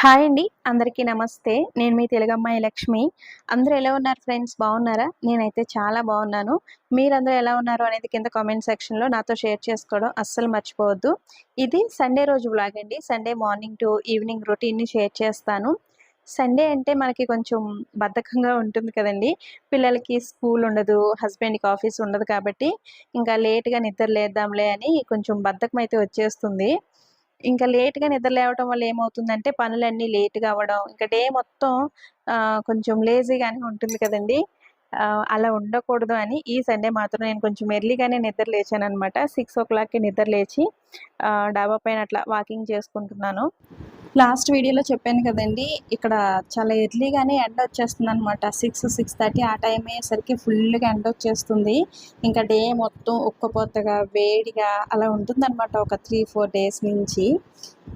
Hi అండి అందరికీ నమస్తే. నేను మీ తెలుగమ్మాయి లక్ష్మి. అందరూ ఎలా ఉన్నారు ఫ్రెండ్స్? బాగున్నారా? నేనైతే చాలా బాగున్నాను. మీరందరూ ఎలా ఉన్నారు అనేది కింద కామెంట్ సెక్షన్లో నాతో షేర్ చేసుకోవడం అస్సలు మర్చిపోవద్దు. ఇది సండే రోజు బ్లాగ్ అండి. సండే మార్నింగ్ టు ఈవినింగ్ రొటీన్ని షేర్ చేస్తాను. సండే అంటే మనకి కొంచెం బద్ధకంగా ఉంటుంది కదండి. పిల్లలకి స్కూల్ ఉండదు హస్బెండ్కి ఆఫీస్ ఉండదు కాబట్టి ఇంకా లేట్గా నిద్ర లేద్దాంలే అని కొంచెం బద్ధకం అయితే వచ్చేస్తుంది. ఇంకా లేట్‌గా నిద్ర లేవటం వల్ల ఏమవుతుందంటే పనులన్నీ లేట్‌గా అవ్వడం, ఇంకా డే మొత్తం కొంచెం లేజీగానే ఉంటుంది కదండీ! అలా ఉండకూడదు అని ఈ సండే మాత్రం నేను కొంచెం ఎర్లీగానే నిద్ర లేచాననమాట. 6:00కి నిద్ర లేచి డాబా పైన అట్లా వాకింగ్ చేసుకుంటున్నాను. లాస్ట్ వీడియోలో చెప్పాను కదండి ఇక్కడ చాలా ఎర్లీగానే ఎండ వచ్చేస్తుంది అనమాట సిక్స్ సిక్స్ థర్టీ ఆ టైం అయ్యేసరికి ఫుల్‌గా ఎండ వచ్చేస్తుంది ఇంకా డే మొత్తం ఉక్కపోతగా, వేడిగా అలా ఉంటుందన్నమాట ఒక 3, 4 డేస్ నుంచి.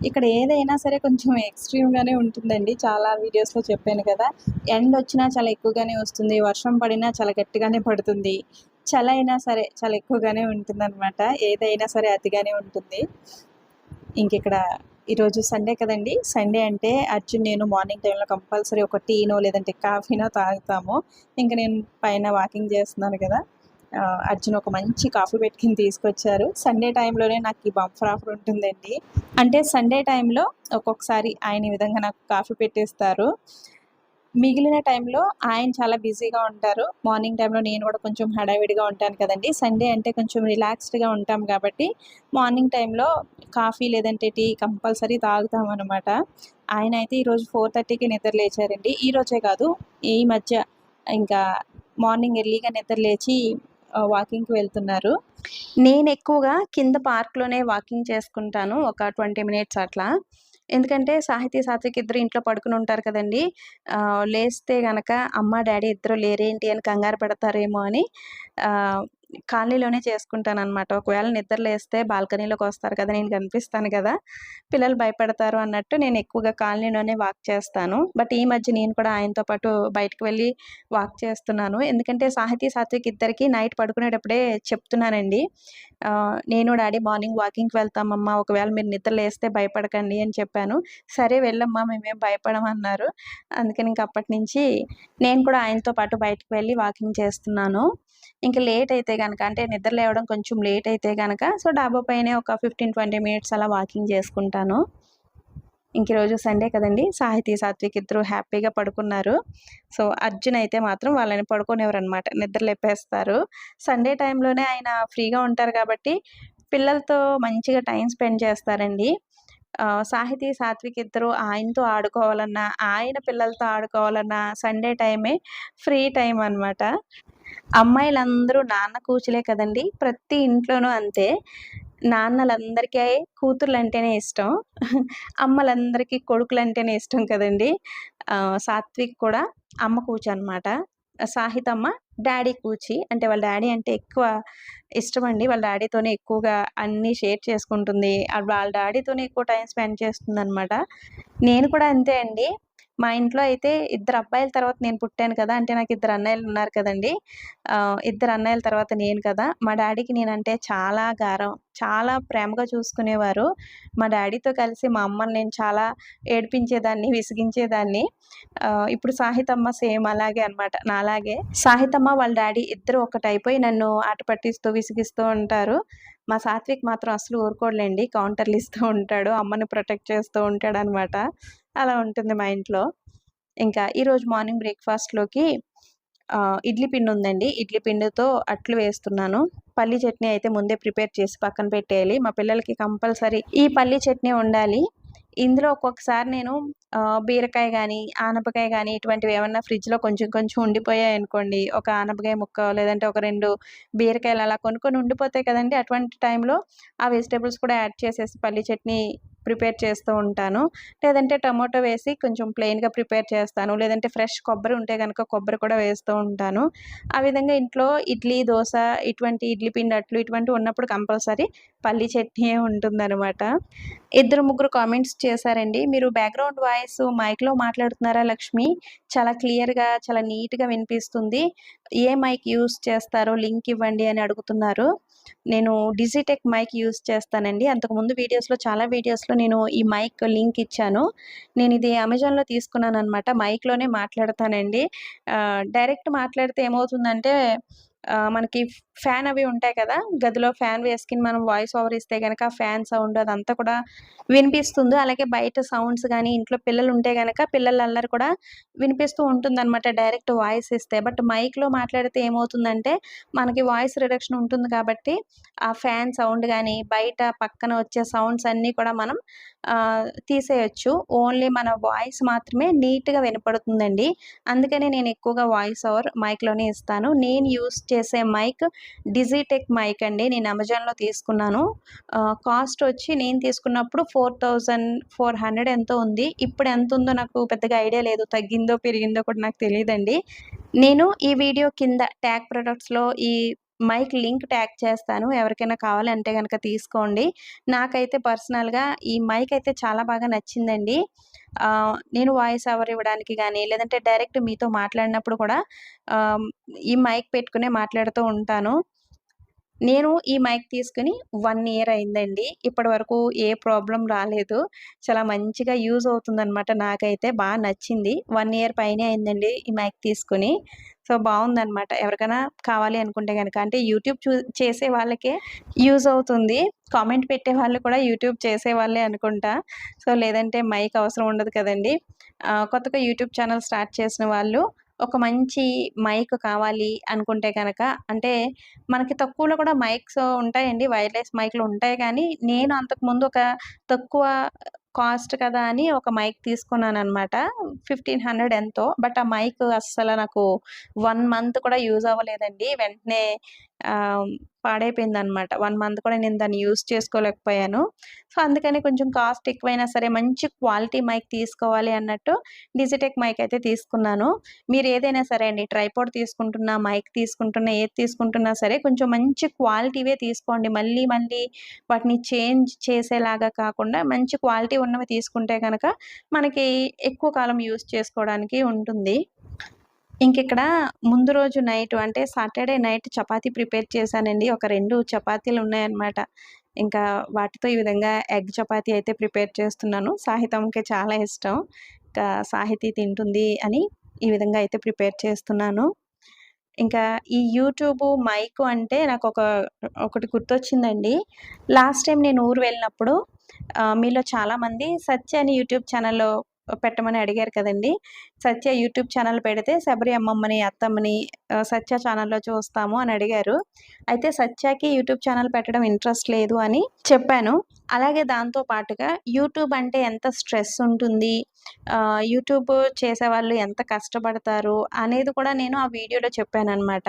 ఇక్కడ ఏదైనా సరే కొంచెం ఎక్స్‌ట్రీమ్‌గానే ఉంటుందండి. చాలా వీడియోస్‌లో చెప్పాను కదా! ఎండ వచ్చినా చాలా ఎక్కువగానే వస్తుంది. వర్షం పడినా చాలా గట్టిగానే పడుతుంది. చలైనా సరే చాలా ఎక్కువగానే ఉంటుందనమాట. ఏదైనా సరే అతిగానే ఉంటుంది. ఇంకిక్కడ ఈరోజు సండే కదండీ! సండే అంటే అర్జున్ నేను మార్నింగ్ టైంలో కంపల్సరీ ఒక టీనో లేదంటే కాఫీనో తాగుతాము. ఇంక నేను పైన వాకింగ్ చేస్తున్నాను కదా! అర్జున్ ఒక మంచి కాఫీ పెట్టుకుని తీసుకొచ్చారు. సండే టైంలోనే నాకు ఈ బంఫర్ ఆఫర్ ఉంటుందండి. అంటే సండే టైంలో ఒక్కొక్కసారి ఆయన ఈ విధంగా నాకు కాఫీ పెట్టేస్తారు మిగిలిన టైంలో ఆయన చాలా బిజీగా ఉంటారు. మార్నింగ్ టైంలో నేను కూడా కొంచెం హడావిడిగా ఉంటాను కదండీ! సండే అంటే కొంచెం రిలాక్స్డ్‌గా ఉంటాం కాబట్టి మార్నింగ్ టైంలో కాఫీ లేదంటే టీ కంపల్సరీ తాగుతాం అనమాట ఆయన అయితే ఈరోజు 4:30కి నిద్ర లేచారండి. ఈరోజే కాదు ఈ మధ్య ఇంకా మార్నింగ్ ఎర్లీగా నిద్ర లేచి వాకింగ్‌కి వెళ్తున్నారు. నేను ఎక్కువగా కింద పార్క్‌లోనే వాకింగ్ చేసుకుంటాను. ఒక 20 మినిట్స్ అట్లా. ఎందుకంటే సాహితీ, సాత్విక్ ఇద్దరు ఇంట్లో పడుకుని ఉంటారు కదండీ! లేస్తే గనక అమ్మ, డాడీ ఇద్దరు లేరేంటి అని కంగారు పడతారేమో అని కాలనీలోనే చేసుకుంటాను అనమాట ఒకవేళ నిద్ర వేస్తే బాల్కనీలోకి వస్తారు కదా! నేను కనిపిస్తాను కదా! పిల్లలు భయపడతారు అన్నట్టు నేను ఎక్కువగా కాలనీలోనే వాక్ చేస్తాను. బట్ ఈ మధ్య నేను కూడా ఆయనతో పాటు బయటకు వెళ్ళి వాక్ చేస్తున్నాను. ఎందుకంటే సాహితీ, సాత్విక్ ఇద్దరికి నైట్ పడుకునేటప్పుడే చెప్తున్నానండి. నేను, డాడీ మార్నింగ్ వాకింగ్‌కి వెళ్తామమ్మా. ఒకవేళ మీరు నిద్రలేస్తే భయపడకండి అని చెప్పాను. సరే వెళ్ళమ్మా మేమేం భయపడమన్నారు అందుకని ఇంక అప్పటినుంచి నేను కూడా ఆయనతో పాటు బయటకు వెళ్ళి వాకింగ్ చేస్తున్నాను. ఇంకా లేట్ అయితే కనుక అంటే నిద్ర లేవడం కొంచెం లేట్ అయితే కనుక సో, డాబా పైనే ఒక 15, 20 మినిట్స్ అలా వాకింగ్ చేసుకుంటాను. ఇంక రోజు సండే కదండీ! సాహితీ, సాత్విక్ ఇద్దరు హ్యాపీగా పడుకున్నారు. సో, అర్జున్ అయితే మాత్రం వాళ్ళని పడుకునేవారనమాట నిద్ర లేపేస్తారు. సండే టైంలోనే ఆయన ఫ్రీగా ఉంటారు కాబట్టి పిల్లలతో మంచిగా టైం స్పెండ్ చేస్తారండి. సాహితీ, సాత్విక్ ఇద్దరు ఆయనతో ఆడుకోవాలన్నా, ఆయన పిల్లలతో ఆడుకోవాలన్నా సండే టైమే ఫ్రీ టైం అనమాట. అమ్మాయిలందరూ నాన్న కూచులే కదండీ! ప్రతి ఇంట్లోనూ అంతే. నాన్నలందరికీ కూతుర్లు అంటేనే ఇష్టం. అమ్మలందరికీ కొడుకులు అంటేనే ఇష్టం కదండీ! సాత్విక్ కూడా అమ్మ కూచి అనమాట. సాహితమ్మ డాడీ కూచి. అంటే వాళ్ళ డాడీ అంటే ఎక్కువ ఇష్టమండి. వాళ్ళ డాడీతోనే ఎక్కువగా అన్నీ షేర్ చేసుకుంటుంది. వాళ్ళ డాడీతోనే ఎక్కువ టైం స్పెండ్ చేస్తుంది అనమాట నేను కూడా అంతే అండి. మా ఇంట్లో అయితే ఇద్దరు అబ్బాయిల తర్వాత నేను పుట్టాను కదా! అంటే నాకు ఇద్దరు అన్నయ్యలు ఉన్నారు కదండీ! ఇద్దరు అన్నయ్యల తర్వాత నేను కదా! మా డాడీకి నేనంటే చాలా గారం. చాలా ప్రేమగా చూసుకునేవారు. మా డాడీతో కలిసి మా అమ్మని నేను చాలా ఏడిపించేదాన్ని, విసిగించేదాన్ని. ఇప్పుడు సాహితమ్మ సేమ్ అలాగే అనమాట. నాలాగే. సాహితమ్మ వాళ్ళ డాడీ ఇద్దరు ఒకటైపోయి నన్ను ఆట పట్టిస్తూ, విసిగిస్తూ ఉంటారు. మా సాత్విక్ మాత్రం అసలు ఊరుకోడులెండి. కౌంటర్‌లు ఇస్తూ ఉంటాడు. అమ్మని ప్రొటెక్ట్ చేస్తూ ఉంటాడనమాట. అలా ఉంటుంది మా ఇంట్లో. ఇంకా ఈరోజు మార్నింగ్ బ్రేక్‌ఫాస్ట్‌లోకి ఇడ్లీ పిండి ఉందండి ఇడ్లీ పిండితో అట్లు వేస్తున్నాను. పల్లీ చట్నీ అయితే ముందే ప్రిపేర్ చేసి పక్కన పెట్టేయాలి. మా పిల్లలకి కంపల్సరీ ఈ పల్లీ చట్నీ ఉండాలి. ఇందులో ఒక్కొక్కసారి నేను బీరకాయ కానీ ఆనపకాయ కానీ ఇటువంటివి ఏమన్నా ఫ్రిడ్జ్‌లో కొంచెం కొంచెం ఉండిపోయాయనుకోండి. ఒక ఆనపకాయ ముక్క లేదంటే ఒక రెండు బీరకాయలు అలా కొనుక్కొని ఉండిపోతాయి కదండీ! అటువంటి టైంలో ఆ వెజిటేబుల్స్ కూడా యాడ్ చేసేసి పల్లీ చట్నీ ప్రిపేర్ చేస్తూ ఉంటాను. లేదంటే టమాటో వేసి కొంచెం ప్లెయిన్‌గా ప్రిపేర్ చేస్తాను. లేదంటే ఫ్రెష్ కొబ్బరి ఉంటే కనుక కొబ్బరి కూడా వేస్తూ ఉంటాను. ఆ విధంగా ఇంట్లో ఇడ్లీ, దోశ ఇటువంటి ఇడ్లీ పిండి అట్లు ఇటువంటివి ఉన్నప్పుడు కంపల్సరీ పల్లి చట్నీయే ఉంటుందన్నమాట ఇద్దరు, ముగ్గురు కామెంట్స్ చేశారండి. మీరు బ్యాక్‌గ్రౌండ్ వాయిస్ మైక్‌లో మాట్లాడుతున్నారా లక్ష్మి? చాలా క్లియర్‌గా, చాలా నీట్‌గా వినిపిస్తుంది. ఏ మైక్ యూస్ చేస్తారో లింక్ ఇవ్వండి అని అడుగుతున్నారు. నేను డిజిటెక్ మైక్ యూస్ చేస్తానండి. అంతకుముందు వీడియోస్లో చాలా వీడియోస్లో నేను ఈ మైక్ లింక్ ఇచ్చాను. నేను ఇది అమెజాన్లో తీసుకున్నాను అనమాట మైక్లోనే మాట్లాడతానండి. డైరెక్ట్ మాట్లాడితే ఏమవుతుందంటే మనకి ఫ్యాన్ అవి ఉంటాయి కదా గదిలో ఫ్యాన్ వేసుకుని మనం వాయిస్ ఓవర్ ఇస్తే కనుక ఫ్యాన్ సౌండ్ అదంతా కూడా వినిపిస్తుంది. అలాగే బయట సౌండ్స్ కానీ ఇంట్లో పిల్లలు ఉంటే కనుక పిల్లల అల్లరి కూడా వినిపిస్తూ ఉంటుంది అనమాట డైరెక్ట్ వాయిస్ ఇస్తే బట్ మైక్లో మాట్లాడితే ఏమవుతుందంటే మనకి వాయిస్ రిడక్షన్ ఉంటుంది కాబట్టి ఆ ఫ్యాన్ సౌండ్ కానీ బయట పక్కన వచ్చే సౌండ్స్ అన్నీ కూడా మనం తీసేయచ్చు. ఓన్లీ మన వాయిస్ మాత్రమే నీట్గా వినపడుతుందండి. అందుకనే నేను ఎక్కువగా వాయిస్ ఓవర్ మైక్లోనే ఇస్తాను. నేను యూస్ చేసే మైక్ డిజిటెక్ మైక్ అండి. నేను అమెజాన్లో తీసుకున్నాను. కాస్ట్ వచ్చి నేను తీసుకున్నప్పుడు ఫోర్ థౌజండ్ ఫోర్ హండ్రెడ్ ఎంతో ఉంది. ఇప్పుడు ఎంత ఉందో నాకు పెద్దగా ఐడియా లేదు. తగ్గిందో పెరిగిందో కూడా నాకు తెలియదండి. నేను ఈ వీడియో కింద ట్యాగ్ ప్రొడక్ట్స్లో ఈ మైక్ లింక్ ట్యాగ్ చేస్తాను. ఎవరికైనా కావాలంటే కనుక తీసుకోండి. నాకైతే పర్సనల్గా ఈ మైక్ అయితే చాలా బాగా నచ్చిందండి. నేను వాయిస్ ఓవర్ ఇవ్వడానికి కానీ లేదంటే డైరెక్ట్ మీతో మాట్లాడినప్పుడు కూడా ఈ మైక్ పెట్టుకునే మాట్లాడుతూ ఉంటాను. నేను ఈ మైక్ తీసుకుని వన్ ఇయర్ అయిందండి. ఇప్పటి వరకు ఏ ప్రాబ్లం రాలేదు. చాలా మంచిగా యూజ్ అవుతుందన్నమాట నాకైతే. బాగా నచ్చింది. వన్ ఇయర్ పైనే అయిందండి ఈ మైక్ తీసుకుని. సో బాగుందనమాట ఎవరికైనా కావాలి అనుకుంటే కనుక అంటే యూట్యూబ్ చూ చేసే వాళ్ళకే యూజ్ అవుతుంది. కామెంట్ పెట్టే వాళ్ళు కూడా యూట్యూబ్ చేసే వాళ్ళే అనుకుంటా. సో లేదంటే మైక్ అవసరం ఉండదు కదండి. కొత్తగా యూట్యూబ్ ఛానల్ స్టార్ట్ చేసిన వాళ్ళు ఒక మంచి మైక్ కావాలి అనుకుంటే కనుక అంటే మనకి తక్కువలో కూడా మైక్స్ ఉంటాయండి. వైర్లెస్ మైక్లు ఉంటాయి కానీ నేను అంతకుముందు ఒక తక్కువ కాస్ట్ కదా అని ఒక మైక్ తీసుకున్నాను అనమాట ఫిఫ్టీన్ హండ్రెడ్ ఎంతో. బట్ ఆ మైక్ అస్సలు నాకు వన్ మంత్ కూడా యూజ్ అవ్వలేదండి. వెంటనే పాడైపోయింది అనమాట వన్ మంత్ కూడా నేను దాన్ని యూజ్ చేసుకోలేకపోయాను. సో అందుకని కొంచెం కాస్ట్ ఎక్కువైనా సరే మంచి క్వాలిటీ మైక్ తీసుకోవాలి అన్నట్టు డిజిటెక్ మైక్ అయితే తీసుకున్నాను. మీరు ఏదైనా సరే అండి ట్రైపోర్డ్ తీసుకుంటున్నా మైక్ తీసుకుంటున్నా ఏది తీసుకుంటున్నా సరే కొంచెం మంచి క్వాలిటీవే తీసుకోండి. మళ్ళీ మళ్ళీ వాటిని చేంజ్ చేసేలాగా కాకుండా మంచి క్వాలిటీ ఉన్నవి తీసుకుంటే కనుక మనకి ఎక్కువ కాలం యూస్ చేసుకోవడానికి ఉంటుంది. ఇంక ఇక్కడ ముందు రోజు నైట్ అంటే సాటర్డే నైట్ చపాతీ ప్రిపేర్ చేశానండి. ఒక రెండు చపాతీలు ఉన్నాయన్నమాట ఇంకా వాటితో ఈ విధంగా ఎగ్ చపాతీ అయితే ప్రిపేర్ చేస్తున్నాను. సాహితంకి చాలా ఇష్టం. ఇంకా సాహితీ తింటుంది అని ఈ విధంగా అయితే ప్రిపేర్ చేస్తున్నాను. ఇంకా ఈ యూట్యూబ్ మైక్ అంటే నాకు ఒక ఒకటి గుర్తొచ్చిందండి. లాస్ట్ టైం నేను ఊరు వెళ్ళినప్పుడు మీలో చాలామంది సత్య అని యూట్యూబ్ ఛానల్లో పెట్టమని అడిగారు కదండి. సత్య యూట్యూబ్ ఛానల్ పెడితే శబరి అమ్మమ్మని అత్తమ్మని సత్య ఛానల్లో చూస్తాము అని అడిగారు. అయితే సత్యకి యూట్యూబ్ ఛానల్ పెట్టడం ఇంట్రెస్ట్ లేదు అని చెప్పాను. అలాగే దాంతో పాటుగా యూట్యూబ్ అంటే ఎంత స్ట్రెస్ ఉంటుంది యూట్యూబ్ చేసేవాళ్ళు ఎంత కష్టపడతారు అనేది కూడా నేను ఆ వీడియోలో చెప్పాను అనమాట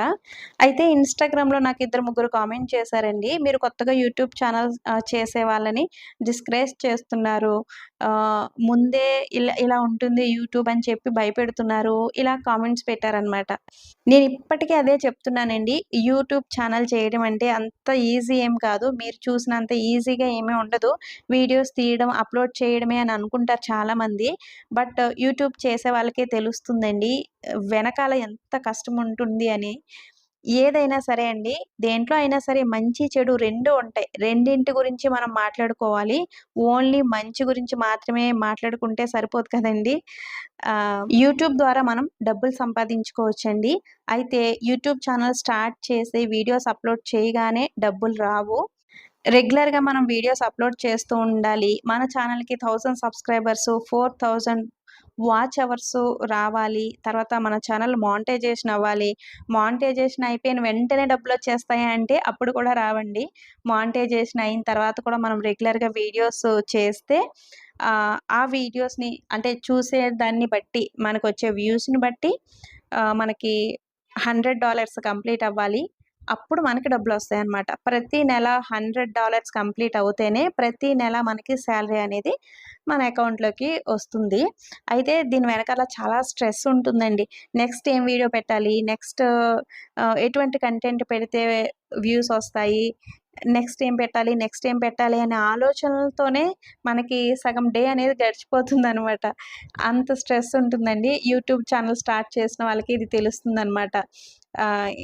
అయితే ఇన్స్టాగ్రామ్లో నాకు ఇద్దరు ముగ్గురు కామెంట్ చేశారండి. మీరు కొత్తగా యూట్యూబ్ ఛానల్ చేసే వాళ్ళని డిస్కరేజ్ చేస్తున్నారు. ముందే ఇలా ఇలా ఉంటుంది యూట్యూబ్ అని చెప్పి భయపెడుతున్నారు. ఇలా కామెంట్స్ పెట్టారనమాట నేను ఇప్పటికీ అదే చెప్తున్నానండి. యూట్యూబ్ ఛానల్ చేయడం అంటే అంత ఈజీ ఏం కాదు. మీరు చూసినంత ఈజీగా ఏమీ ఉండదు. వీడియోస్ తీయడం అప్లోడ్ చేయడమే అని అనుకుంటారు చాలామంది. బట్ యూట్యూబ్ చేసే వాళ్ళకే తెలుస్తుందండి. వెనకాల ఎంత కష్టం ఉంటుంది అని. ఏదైనా సరే అండి దేంట్లో అయినా సరే మంచి చెడు రెండు ఉంటాయి. రెండింటి గురించి మనం మాట్లాడుకోవాలి. ఓన్లీ మంచి గురించి మాత్రమే మాట్లాడుకుంటే సరిపోదు కదండి. యూట్యూబ్ ద్వారా మనం డబ్బులు సంపాదించుకోవచ్చండి. అయితే యూట్యూబ్ ఛానల్ స్టార్ట్ చేసి వీడియోస్ అప్లోడ్ చేయగానే డబ్బులు రావు. రెగ్యులర్గా మనం వీడియోస్ అప్లోడ్ చేస్తూ ఉండాలి. మన ఛానల్కి thousand subscribers four thousand watch hours రావాలి తర్వాత మన ఛానల్ మానిటైజేషన్ అవ్వాలి. మానిటైజేషన్ అయిపోయిన వెంటనే డబ్బులు వచ్చేస్తాయి అంటే అప్పుడు కూడా రావండి. మానిటైజేషన్ అయిన తర్వాత కూడా మనం రెగ్యులర్గా వీడియోస్ చేస్తే ఆ, వీడియోస్ని అంటే చూసే దాన్ని బట్టి మనకు వచ్చే వ్యూస్ని బట్టి మనకి హండ్రెడ్ డాలర్స్ కంప్లీట్ అవ్వాలి. అప్పుడు మనకి డబ్బులు వస్తాయి అన్నమాట. ప్రతి నెల హండ్రెడ్ డాలర్స్ కంప్లీట్ అవుతేనే ప్రతి నెల మనకి శాలరీ అనేది మన అకౌంట్లోకి వస్తుంది. అయితే దీని వెనకాల చాలా స్ట్రెస్ ఉంటుందండి. నెక్స్ట్ ఏం వీడియో పెట్టాలి? నెక్స్ట్ ఎటువంటి కంటెంట్ పెడితే వ్యూస్ వస్తాయి? నెక్స్ట్ ఏం పెట్టాలి నెక్స్ట్ ఏం పెట్టాలి అనే ఆలోచనలతోనే మనకి సగం డే అనేది గడిచిపోతుంది అనమాట అంత స్ట్రెస్ ఉంటుందండి. యూట్యూబ్ ఛానల్ స్టార్ట్ చేసిన వాళ్ళకి ఇది తెలుస్తుంది అనమాట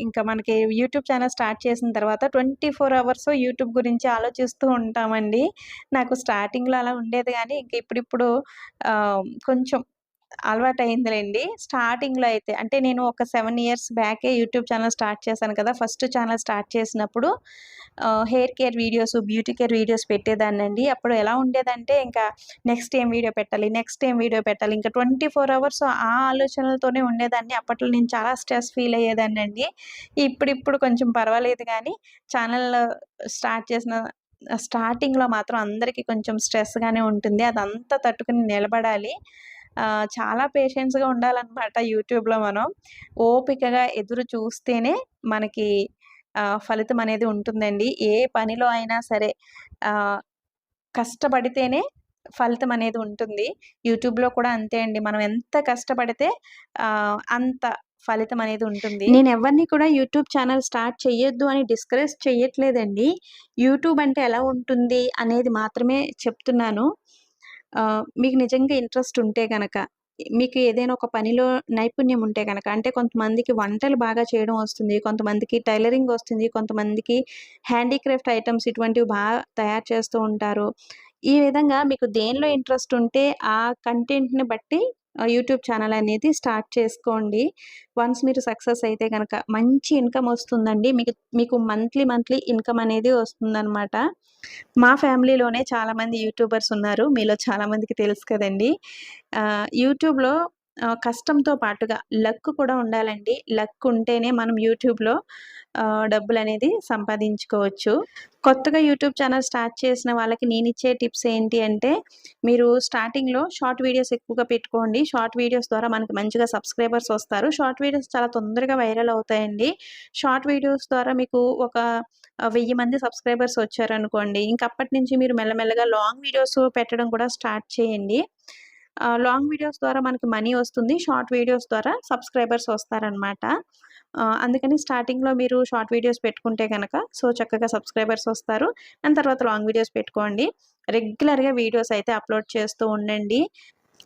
ఇంకా మనకి యూట్యూబ్ ఛానల్ స్టార్ట్ చేసిన తర్వాత ట్వంటీ ఫోర్ అవర్స్ యూట్యూబ్ గురించి ఆలోచిస్తూ ఉంటామండి. నాకు స్టార్టింగ్లో అలా ఉండేది కానీ ఇంక ఇప్పుడిప్పుడు కొంచెం అలవాటు అయిందిలేండి స్టార్టింగ్లో అయితే అంటే నేను ఒక సెవెన్ ఇయర్స్ బ్యాకే యూట్యూబ్ ఛానల్ స్టార్ట్ చేశాను కదా! ఫస్ట్ ఛానల్ స్టార్ట్ చేసినప్పుడు hair care videos beauty care videos పెట్టేదాన్నండి. అప్పుడు ఎలా ఉండేదంటే ఇంకా నెక్స్ట్ ఏం వీడియో పెట్టాలి నెక్స్ట్ ఏం వీడియో పెట్టాలి ఇంకా ట్వంటీ ఫోర్ అవర్స్ ఆ ఆలోచనలతోనే ఉండేదాన్ని. అప్పట్లో నేను చాలా స్ట్రెస్ ఫీల్ అయ్యేదాన్ని అండి ఇప్పుడిప్పుడు కొంచెం పర్వాలేదు కానీ ఛానల్ స్టార్ట్ చేసిన స్టార్టింగ్లో మాత్రం అందరికీ కొంచెం స్ట్రెస్గానే ఉంటుంది. అదంతా తట్టుకుని నిలబడాలి. చాలా పేషెన్స్గా ఉండాలన్నమాట యూట్యూబ్లో మనం. ఓపికగా ఎదురు చూస్తేనే మనకి ఫలితం అనేది ఉంటుందండి. ఏ పనిలో అయినా సరే కష్టపడితేనే ఫలితం అనేది ఉంటుంది. యూట్యూబ్లో కూడా అంతే అండి. మనం ఎంత కష్టపడితే అంత ఫలితం అనేది ఉంటుంది. నేను ఎవరిని కూడా యూట్యూబ్ ఛానల్ స్టార్ట్ చేయొద్దు అని డిస్కరేజ్ చేయట్లేదండి యూట్యూబ్ అంటే ఎలా ఉంటుంది అనేది మాత్రమే చెప్తున్నాను. మీకు నిజంగా ఇంట్రెస్ట్ ఉంటే కనుక మీకు ఏదైనా ఒక పనిలో నైపుణ్యం ఉంటే కనుక అంటే కొంతమందికి వంటలు బాగా చేయడం వస్తుంది కొంతమందికి టైలరింగ్ వస్తుంది కొంతమందికి హ్యాండీక్రాఫ్ట్ ఐటమ్స్ ఇటువంటివి బాగా తయారు చేస్తూ ఉంటారు. ఈ విధంగా మీకు దేనిలో ఇంట్రెస్ట్ ఉంటే ఆ కంటెంట్ని బట్టి యూట్యూబ్ ఛానల్ అనేది స్టార్ట్ చేసుకోండి. వన్స్ మీరు సక్సెస్ అయితే కనుక మంచి ఇన్కమ్ వస్తుందండి. మీకు మీకు మంత్లీ మంత్లీ ఇన్కమ్ అనేది వస్తుందన్నమాట. మా ఫ్యామిలీలోనే చాలామంది యూట్యూబర్స్ ఉన్నారు. మీలో చాలామందికి తెలుసు కదండి. యూట్యూబ్లో కష్టంతో పాటుగా లక్ కూడా ఉండాలండి. లక్ ఉంటేనే మనం యూట్యూబ్లో డబ్బులు అనేది సంపాదించుకోవచ్చు. కొత్తగా యూట్యూబ్ ఛానల్ స్టార్ట్ చేసిన వాళ్ళకి నేను ఇచ్చే టిప్స్ ఏంటి అంటే మీరు స్టార్టింగ్లో షార్ట్ వీడియోస్ ఎక్కువగా పెట్టుకోండి. షార్ట్ వీడియోస్ ద్వారా మనకి మంచిగా సబ్స్క్రైబర్స్ వస్తారు. షార్ట్ వీడియోస్ చాలా తొందరగా వైరల్ అవుతాయండి. షార్ట్ వీడియోస్ ద్వారా మీకు ఒక వెయ్యి మంది సబ్స్క్రైబర్స్ వచ్చారనుకోండి ఇంకప్పటి నుంచి మీరు మెల్లమెల్లగా లాంగ్ వీడియోస్ పెట్టడం కూడా స్టార్ట్ చేయండి. లాంగ్ వీడియోస్ ద్వారా మనకి మనీ వస్తుంది. షార్ట్ వీడియోస్ ద్వారా సబ్స్క్రైబర్స్ వస్తారనమాట అందుకని స్టార్టింగ్లో మీరు షార్ట్ వీడియోస్ పెట్టుకుంటే కనుక సో చక్కగా సబ్స్క్రైబర్స్ వస్తారు. దాని తర్వాత లాంగ్ వీడియోస్ పెట్టుకోండి. రెగ్యులర్గా వీడియోస్ అయితే అప్లోడ్ చేస్తూ ఉండండి.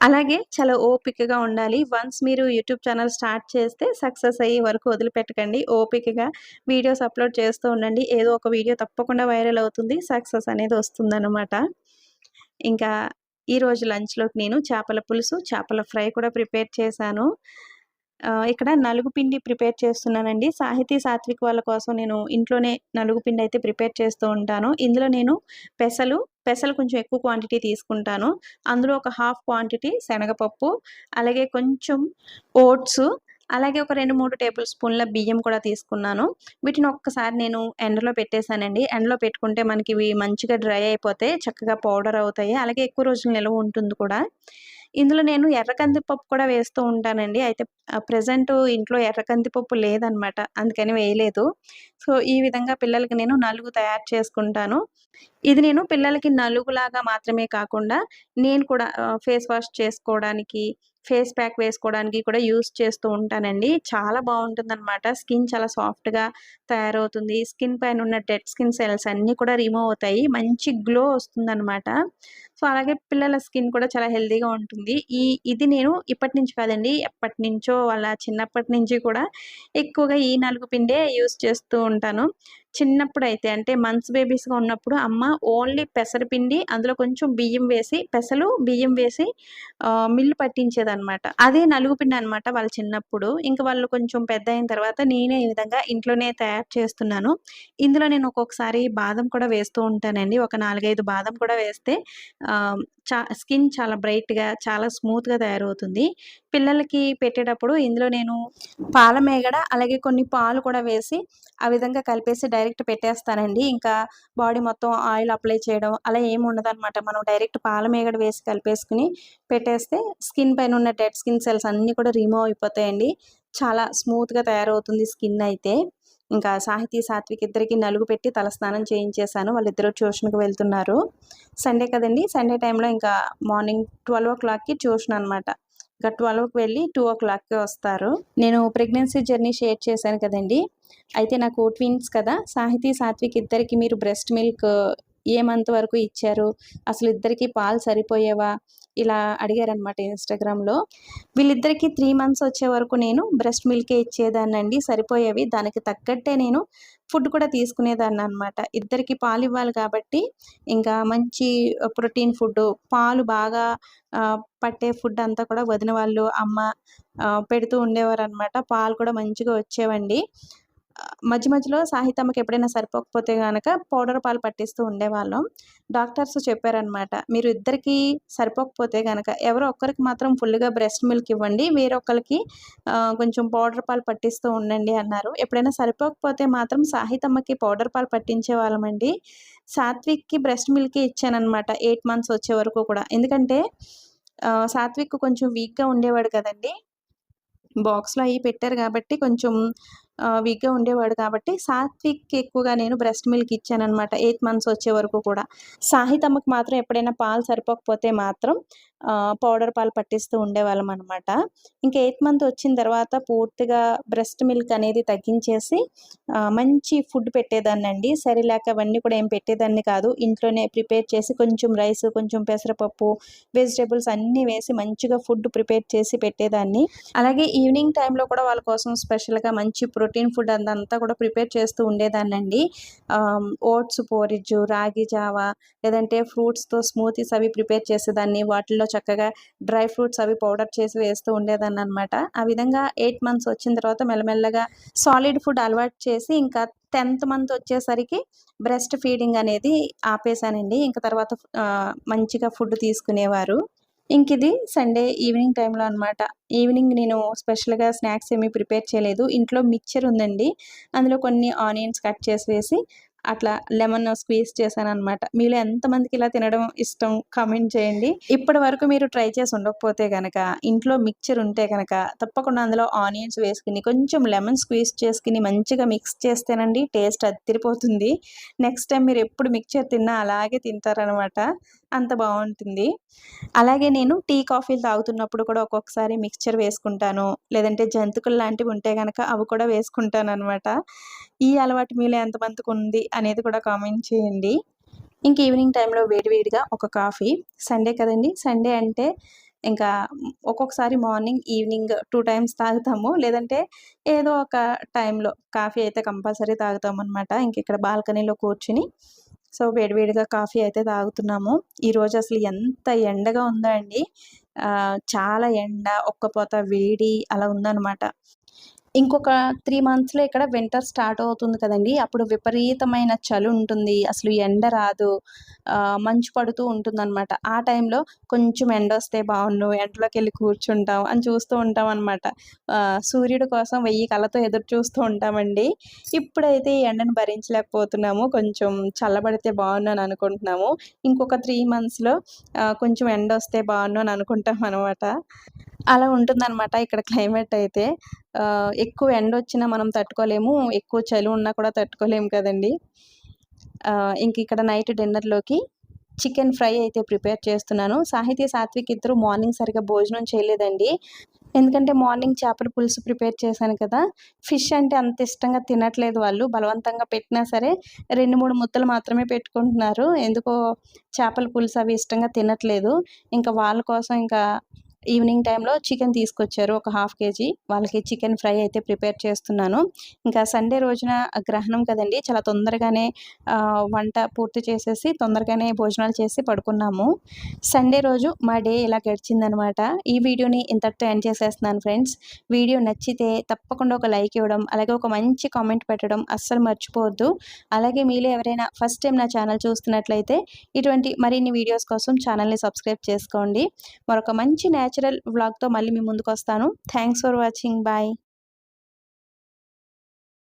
అలాగే చాలా ఓపికగా ఉండాలి. వన్స్ మీరు యూట్యూబ్ ఛానల్ స్టార్ట్ చేస్తే సక్సెస్ అయ్యే వరకు వదిలిపెట్టకండి. ఓపికగా వీడియోస్ అప్లోడ్ చేస్తూ ఉండండి. ఏదో ఒక వీడియో తప్పకుండా వైరల్ అవుతుంది. సక్సెస్ అనేది వస్తుందన్నమాట. ఇంకా ఈరోజు లంచ్లోకి నేను చేపల పులుసు చేపల ఫ్రై కూడా ప్రిపేర్ చేశాను. ఇక్కడ నలుగు పిండి ప్రిపేర్ చేస్తున్నానండి. సాహితీ సాత్విక్ వాళ్ళ కోసం నేను ఇంట్లోనే నలుగు పిండి అయితే ప్రిపేర్ చేస్తూ ఉంటాను. ఇందులో నేను పెసలు పెసలు కొంచెం ఎక్కువ క్వాంటిటీ తీసుకుంటాను. అందులో ఒక హాఫ్ క్వాంటిటీ శనగపప్పు అలాగే కొంచెం ఓట్స్ అలాగే ఒక రెండు మూడు టేబుల్ స్పూన్ల బియ్యం కూడా తీసుకున్నాను. వీటిని ఒక్కసారి నేను ఎండలో పెట్టేశానండి. ఎండలో పెట్టుకుంటే మనకి ఇవి మంచిగా డ్రై అయిపోతే చక్కగా పౌడర్ అవుతాయి. అలాగే ఎక్కువ రోజులు నిల్వ ఉంటుంది కూడా. ఇందులో నేను ఎర్ర కందిపప్పు కూడా వేస్తూ ఉంటానండి. అయితే ప్రజెంట్ ఇంట్లో ఎర్ర కందిపప్పు లేదనమాట. అందుకని వేయలేదు. సో ఈ విధంగా పిల్లలకి నేను నలుగు తయారు చేసుకుంటాను. ఇది నేను పిల్లలకి నలుగులాగా మాత్రమే కాకుండా నేను కూడా ఫేస్ వాష్ చేసుకోవడానికి ఫేస్ ప్యాక్ వేసుకోవడానికి కూడా యూస్ చేస్తూ ఉంటానండి. చాలా బాగుంటుందన్నమాట. స్కిన్ చాలా సాఫ్ట్గా తయారవుతుంది. స్కిన్ పైన ఉన్న డెడ్ స్కిన్ సెల్స్ అన్నీ కూడా రిమూవ్ అవుతాయి. మంచి గ్లో వస్తుందన్నమాట. సో అలాగే పిల్లల స్కిన్ కూడా చాలా హెల్తీగా ఉంటుంది. ఈ ఇది నేను ఇప్పటి నుంచి కాదండి ఎప్పటి నుంచో వాళ్ళ చిన్నప్పటి నుంచి కూడా ఎక్కువగా ఈ నలుగు పిండే యూస్ చేస్తూ ఉంటాను. చిన్నప్పుడు అయితే అంటే మంత్స్ బేబీస్గా ఉన్నప్పుడు అమ్మ ఓన్లీ పెసరపిండి అందులో కొంచెం బియ్యం వేసి పెసలు బియ్యం వేసి మిల్లు పట్టించేదనమాట అదే నలుగు పిండి అనమాట వాళ్ళ చిన్నప్పుడు. ఇంకా వాళ్ళు కొంచెం పెద్ద అయిన తర్వాత నేనే ఈ విధంగా ఇంట్లోనే తయారు చేస్తున్నాను. ఇందులో నేను ఒక్కొక్కసారి బాదం కూడా వేస్తూ ఉంటానండి. ఒక నాలుగైదు బాదం కూడా వేస్తే చా స్కిన్ చాలా బ్రైట్గా చాలా స్మూత్గా తయారవుతుంది. పిల్లలకి పెట్టేటప్పుడు ఇందులో నేను పాల మేగడ అలాగే కొన్ని పాలు కూడా వేసి ఆ విధంగా కలిపేసి డైరెక్ట్ పెట్టేస్తానండి. ఇంకా బాడీ మొత్తం ఆయిల్ అప్లై చేయడం అలా ఏమి ఉండదన్నమాట. మనం డైరెక్ట్ పాల మేగడ వేసి కలిపేసుకుని పెట్టేస్తే స్కిన్ పైన ఉన్న డెడ్ స్కిన్ సెల్స్ అన్నీ కూడా రిమూవ్ అయిపోతాయండి. చాలా స్మూత్గా తయారవుతుంది స్కిన్ అయితే. ఇంకా సాహితీ సాత్విక్ ఇద్దరికి నలుగు పెట్టి తలస్నానం చేయించేశాను. వాళ్ళిద్దరూ ట్యూషన్కి వెళ్తున్నారు. సండే కదండి. సండే టైంలో ఇంకా మార్నింగ్ ట్వెల్వ్ ఓ క్లాక్కి ట్యూషన్ అనమాట ఇంకా ట్వెల్వ్కి వెళ్ళి టూ ఓ క్లాక్కి వస్తారు. నేను ప్రెగ్నెన్సీ జర్నీ షేర్ చేశాను కదండి. అయితే నాకు ట్విన్స్ కదా. సాహితీ సాత్విక్ ఇద్దరికి మీరు బ్రెస్ట్ మిల్క్ ఏ మంత్ వరకు ఇచ్చారు? అసలు ఇద్దరికి పాలు సరిపోయేవా? ఇలా అడిగారనమాట ఇన్స్టాగ్రామ్లో. వీళ్ళిద్దరికి త్రీ మంత్స్ వచ్చే వరకు నేను బ్రెస్ట్ మిల్కే ఇచ్చేదాన్నండి. సరిపోయేవి. దానికి తగ్గట్టే నేను ఫుడ్ కూడా తీసుకునేదాన్ని అనమాట ఇద్దరికి పాలు ఇవ్వాలి కాబట్టి ఇంకా మంచి ప్రోటీన్ ఫుడ్ పాలు బాగా పట్టే ఫుడ్ అంతా కూడా వదిన వాళ్ళు అమ్మ పెడుతూ ఉండేవారు అనమాట పాలు కూడా మంచిగా వచ్చేవండి. మధ్య మధ్యలో సాహితమ్మకి ఎప్పుడైనా సరిపోకపోతే కనుక పౌడర్ పాలు పట్టిస్తూ ఉండేవాళ్ళం. డాక్టర్స్ చెప్పారనమాట మీరు ఇద్దరికి సరిపోకపోతే కనుక ఎవరో ఒక్కరికి మాత్రం ఫుల్గా బ్రెస్ట్ మిల్క్ ఇవ్వండి వేరొకరికి కొంచెం పౌడర్ పాలు పట్టిస్తూ ఉండండి అన్నారు. ఎప్పుడైనా సరిపోకపోతే మాత్రం సాహితమ్మకి పౌడర్ పాలు పట్టించే వాళ్ళమండి. సాత్విక్కి బ్రెస్ట్ మిల్క్ ఇచ్చానమాట ఎయిట్ మంత్స్ వచ్చే వరకు కూడా. ఎందుకంటే సాత్విక్ కొంచెం వీక్గా ఉండేవాడు కదండి. బాక్స్లో అవి పెట్టారు కాబట్టి కొంచెం వీక్గా ఉండేవాడు కాబట్టి సాత్విక్ ఎక్కువగా నేను బ్రెస్ట్ మిల్క్ ఇచ్చానమాట ఎయిత్ మంత్స్ వచ్చే వరకు కూడా. సాహితమ్మకి మాత్రం ఎప్పుడైనా పాలు సరిపోకపోతే మాత్రం పౌడర్ పాలు పట్టిస్తూ ఉండేవాళ్ళం అనమాట ఇంకా ఎయిత్ మంత్ వచ్చిన తర్వాత పూర్తిగా బ్రెస్ట్ మిల్క్ అనేది తగ్గించేసి మంచి ఫుడ్ పెట్టేదాన్ని అండి. సరిలేక అవన్నీ కూడా ఏం పెట్టేదాన్ని కాదు. ఇంట్లోనే ప్రిపేర్ చేసి కొంచెం రైస్ కొంచెం పెసరపప్పు వెజిటేబుల్స్ అన్నీ వేసి మంచిగా ఫుడ్ ప్రిపేర్ చేసి పెట్టేదాన్ని. అలాగే ఈవినింగ్ టైంలో కూడా వాళ్ళ కోసం స్పెషల్గా మంచి ప్రోటీన్ ఫుడ్ అదంతా కూడా ప్రిపేర్ చేస్తూ ఉండేదాన్నండి. ఓట్స్ పోరిజ్ రాగి జావా లేదంటే ఫ్రూట్స్తో స్మూతీస్ అవి ప్రిపేర్ చేసేదాన్ని. వాటిల్లో చక్కగా డ్రై ఫ్రూట్స్ అవి పౌడర్ చేసి వేస్తూ ఉండేదాన్ని అనమాట ఆ విధంగా ఎయిట్ మంత్స్ వచ్చిన తర్వాత మెల్లమెల్లగా సాలిడ్ ఫుడ్ అలవాటు చేసి ఇంకా టెన్త్ మంత్ వచ్చేసరికి బ్రెస్ట్ ఫీడింగ్ అనేది ఆపేశానండి. ఇంకా తర్వాత మంచిగా ఫుడ్ తీసుకునేవారు. ఇంక ఇది సండే ఈవినింగ్ టైంలో అనమాట ఈవినింగ్ నేను స్పెషల్గా స్నాక్స్ ఏమీ ప్రిపేర్ చేయలేదు. ఇంట్లో మిక్చర్ ఉందండి. అందులో కొన్ని ఆనియన్స్ కట్ చేసి వేసి అట్లా లెమన్ స్క్వీజ్ చేశాను అనమాట మీలో ఎంతమందికి ఇలా తినడం ఇష్టం కామెంట్ చేయండి. ఇప్పటి వరకు మీరు ట్రై చేసి ఉండకపోతే కనుక ఇంట్లో మిక్చర్ ఉంటే కనుక తప్పకుండా అందులో ఆనియన్స్ వేసుకుని కొంచెం లెమన్ స్క్వీజ్ చేసుకుని మంచిగా మిక్స్ చేస్తేనండి టేస్ట్ అదిరిపోతుంది. నెక్స్ట్ టైం మీరు ఎప్పుడు మిక్చర్ తిన్నా అలాగే తింటారనమాట అంత బాగుంటుంది. అలాగే నేను టీ కాఫీలు తాగుతున్నప్పుడు కూడా ఒక్కొక్కసారి మిక్చర్ వేసుకుంటాను. లేదంటే జంతుకులు లాంటివి ఉంటే కనుక అవి కూడా వేసుకుంటాను అనమాట ఈ అలవాటు మీలో ఎంతమందికి ఉంది అనేది కూడా కామెంట్ చేయండి. ఇంక ఈవినింగ్ టైంలో వేడివేడిగా ఒక కాఫీ. సండే కదండి. సండే అంటే ఇంకా ఒక్కొక్కసారి మార్నింగ్ ఈవినింగ్ టూ టైమ్స్ తాగుతాము. లేదంటే ఏదో ఒక టైంలో కాఫీ అయితే కంపల్సరీ తాగుతాం అనమాట ఇంక ఇక్కడ బాల్కనీలో కూర్చుని సో వేడివేడిగా కాఫీ అయితే తాగుతున్నాము. ఈరోజు అసలు ఎంత ఎండగా ఉందో అండి చాలా ఎండ ఒక్కపోత వేడి అలా ఉందన్నమాట. ఇంకొక త్రీ మంత్స్లో ఇక్కడ వింటర్ స్టార్ట్ అవుతుంది కదండి. అప్పుడు విపరీతమైన చలి ఉంటుంది. అసలు ఎండ రాదు. మంచు పడుతూ ఉంటుందన్నమాట. ఆ టైంలో కొంచెం ఎండ వస్తే బాగుండు. ఎండలోకి వెళ్ళి కూర్చుంటాం అని చూస్తూ ఉంటాం అనమాట సూర్యుడి కోసం వెయ్యి కళ్ళతో ఎదురు చూస్తూ ఉంటామండి. ఇప్పుడైతే ఈ ఎండను భరించలేకపోతున్నాము. కొంచెం చల్లబడితే బాగుండు అని అనుకుంటున్నాము. ఇంకొక త్రీ మంత్స్లో కొంచెం ఎండ వస్తే బాగుండు అని అనుకుంటాం అనమాట అలా ఉంటుందన్నమాట ఇక్కడ క్లైమేట్ అయితే. ఎక్కువ ఎండ వచ్చినా మనం తట్టుకోలేము ఎక్కువ చలి ఉన్నా కూడా తట్టుకోలేము కదండి. ఇంక ఇక్కడ నైట్ డిన్నర్లోకి చికెన్ ఫ్రై అయితే ప్రిపేర్ చేస్తున్నాను. సాహిత్య సాత్విక్ ఇద్దరు మార్నింగ్ సరిగా భోజనం చేయలేదండి. ఎందుకంటే మార్నింగ్ చేపల పులుసు ప్రిపేర్ చేశాను కదా ఫిష్ అంటే అంత ఇష్టంగా తినట్లేదు వాళ్ళు. బలవంతంగా పెట్టినా సరే రెండు మూడు ముద్దలు మాత్రమే పెట్టుకుంటున్నారు. ఎందుకో చేపల పులుసు అవి ఇష్టంగా తినట్లేదు. ఇంకా వాళ్ళ కోసం ఇంకా ఈవినింగ్ టైంలో చికెన్ తీసుకొచ్చారు. ఒక హాఫ్ కేజీ. వాళ్ళకి చికెన్ ఫ్రై అయితే ప్రిపేర్ చేస్తున్నాను. ఇంకా సండే రోజున గ్రహణం కదండి. చాలా తొందరగానే వంట పూర్తి చేసేసి తొందరగానే భోజనాలు చేసి పడుకున్నాము. సండే రోజు మా డే ఇలా గడిచిందనమాట. ఈ వీడియోని ఇంతటితో ఎండ్ చేసేస్తున్నాను ఫ్రెండ్స్. వీడియో నచ్చితే తప్పకుండా ఒక లైక్ ఇవ్వడం అలాగే ఒక మంచి కామెంట్ పెట్టడం అస్సలు మర్చిపోవద్దు. అలాగే మీలో ఎవరైనా ఫస్ట్ టైం నా ఛానల్ చూస్తున్నట్లయితే ఇటువంటి మరిన్ని వీడియోస్ కోసం ఛానల్ని సబ్స్క్రైబ్ చేసుకోండి. మరొక మంచి న్యాచురల్ వ్లాగ్తో మళ్ళీ మీ ముందుకు వస్తాను థ్యాంక్స్ ఫర్ వాచింగ్ బాయ్